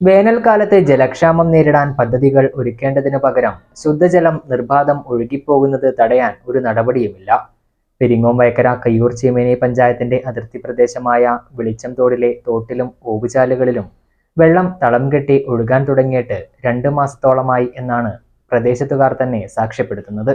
വേനൽക്കാലത്തെ ജലക്ഷാമം നേരിടാൻ പദ്ധതികൾ ഒരുക്കേണ്ടതിനു പകരം ശുദ്ധജലം നിർബാധം ഒഴുകിപ്പോകുന്നത് തടയാൻ ഒരു നടപടിയുമില്ല. പെരിങ്ങോം വയക്കര കയ്യൂർ ചീമേനി പഞ്ചായത്തിന്റെ അതിർത്തി പ്രദേശമായ വെളിച്ചം തോടിലെ തോട്ടിലും ഓവുചാലുകളിലും വെള്ളം തളം കെട്ടി ഒഴുകാൻ തുടങ്ങിയിട്ട് രണ്ട് മാസത്തോളമായി എന്നാണ് പ്രദേശത്തുകാർ തന്നെ സാക്ഷ്യപ്പെടുത്തുന്നത്.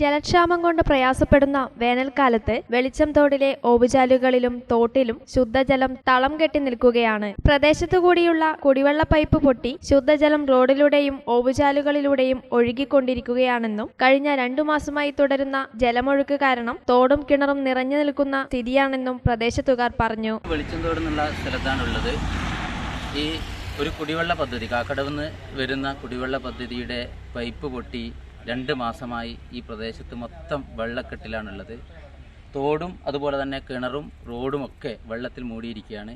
ജലക്ഷാമം കൊണ്ട് പ്രയാസപ്പെടുന്ന വേനൽക്കാലത്ത് വെളിച്ചം തോടിലെ ഓവുചാലുകളിലും തോട്ടിലും ശുദ്ധജലം തളം കെട്ടി നിൽക്കുകയാണ്. പ്രദേശത്തുകൂടിയുള്ള കുടിവെള്ള പൈപ്പ് പൊട്ടി ശുദ്ധജലം റോഡിലൂടെയും ഓവുചാലുകളിലൂടെയും ഒഴുകിക്കൊണ്ടിരിക്കുകയാണെന്നും കഴിഞ്ഞ രണ്ടു മാസമായി തുടരുന്ന ജലമൊഴുക്ക് കാരണം തോടും കിണറും നിറഞ്ഞു നിൽക്കുന്ന സ്ഥിതിയാണെന്നും പ്രദേശത്തുകാർ പറഞ്ഞു. വെളിച്ചം എന്നുള്ള സ്ഥലത്താണുള്ളത്. ഈ ഒരു കുടിവെള്ള പദ്ധതി കാക്കടവിൽ വരുന്ന കുടിവെള്ള പദ്ധതിയുടെ പൈപ്പ് പൊട്ടി രണ്ട് മാസമായി ഈ പ്രദേശത്ത് മൊത്തം വെള്ളക്കെട്ടിലാണുള്ളത്. തോടും അതുപോലെ തന്നെ കിണറും റോഡും ഒക്കെ വെള്ളത്തിൽ മൂടിയിരിക്കുകയാണ്.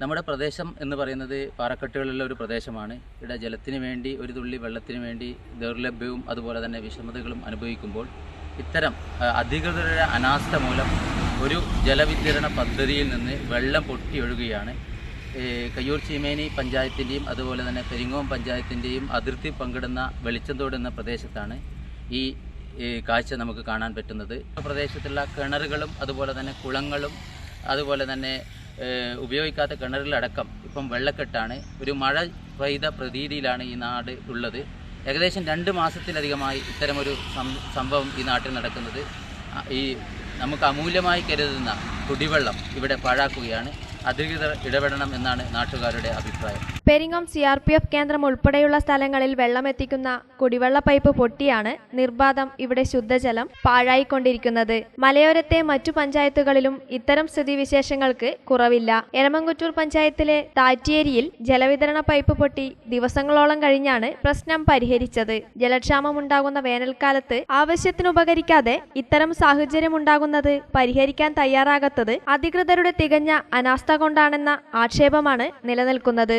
നമ്മുടെ പ്രദേശം എന്ന് പറയുന്നത് പാറക്കെട്ടുകളുള്ള ഒരു പ്രദേശമാണ്. ഇവിടെ ജലത്തിന് വേണ്ടി ഒരു തുള്ളി വെള്ളത്തിന് വേണ്ടി ദൗർലഭ്യവും അതുപോലെ തന്നെ വിഷമതകളും അനുഭവിക്കുമ്പോൾ ഇത്തരം അധികൃതരുടെ അനാസ്ഥ മൂലം ഒരു ജലവിതരണ പദ്ധതിയിൽ നിന്ന് വെള്ളം പൊട്ടി ഒഴുകുകയാണ് ഏ, കയ്യൂർ ചീമേനി പഞ്ചായത്തിന്റെയും അതുപോലെ തന്നെ പെരിങ്ങോം പഞ്ചായത്തിന്റെയും അതിർത്തി പങ്കിടുന്ന വെളിച്ചന്തോട് എന്ന പ്രദേശത്താണ് ഈ കാഴ്ച നമുക്ക് കാണാൻ പറ്റുന്നത്. പ്രദേശത്തുള്ള കിണറുകളും അതുപോലെ തന്നെ കുളങ്ങളും അതുപോലെ തന്നെ ഉപയോഗിക്കാത്ത കിണറിലടക്കം ഇപ്പം വെള്ളക്കെട്ടാണ്. ഒരു മഴ പെയ്ത പ്രതീതിയിലാണ് ഈ നാട് ഉള്ളത്. ഏകദേശം രണ്ട് മാസത്തിലധികമായി ഇത്തരമൊരു സംഭവം ഈ നാട്ടിൽ നടക്കുന്നത്. ഈ നമുക്ക് അമൂല്യമായി കരുതുന്ന കുടിവെള്ളം ഇവിടെ പാഴാക്കുകയാണ്. അധികൃതർ ഇടപെടണം എന്നാണ് നാട്ടുകാരുടെ അഭിപ്രായം. Peringome C R P F കേന്ദ്രം ഉൾപ്പെടെയുള്ള സ്ഥലങ്ങളിൽ വെള്ളമെത്തിക്കുന്ന കുടിവെള്ള പൈപ്പ് പൊട്ടിയാണ് നിർബാധം ഇവിടെ ശുദ്ധജലം പാഴായിക്കൊണ്ടിരിക്കുന്നത്. മലയോരത്തെ മറ്റു പഞ്ചായത്തുകളിലും ഇത്തരം സ്ഥിതിവിശേഷങ്ങൾക്ക് കുറവില്ല. എരമംകുറ്റൂർ പഞ്ചായത്തിലെ താറ്റിയേരിയിൽ ജലവിതരണ പൈപ്പ് പൊട്ടി ദിവസങ്ങളോളം കഴിഞ്ഞാണ് പ്രശ്നം പരിഹരിച്ചത്. ജലക്ഷാമമുണ്ടാകുന്ന വേനൽക്കാലത്ത് ആവശ്യത്തിനുപകരിക്കാതെ ഇത്തരം സാഹചര്യമുണ്ടാകുന്നത് പരിഹരിക്കാൻ തയ്യാറാകാത്തത് അധികൃതരുടെ തികഞ്ഞ അനാസ്ഥ കൊണ്ടാണെന്ന ആക്ഷേപമാണ് നിലനിൽക്കുന്നത്.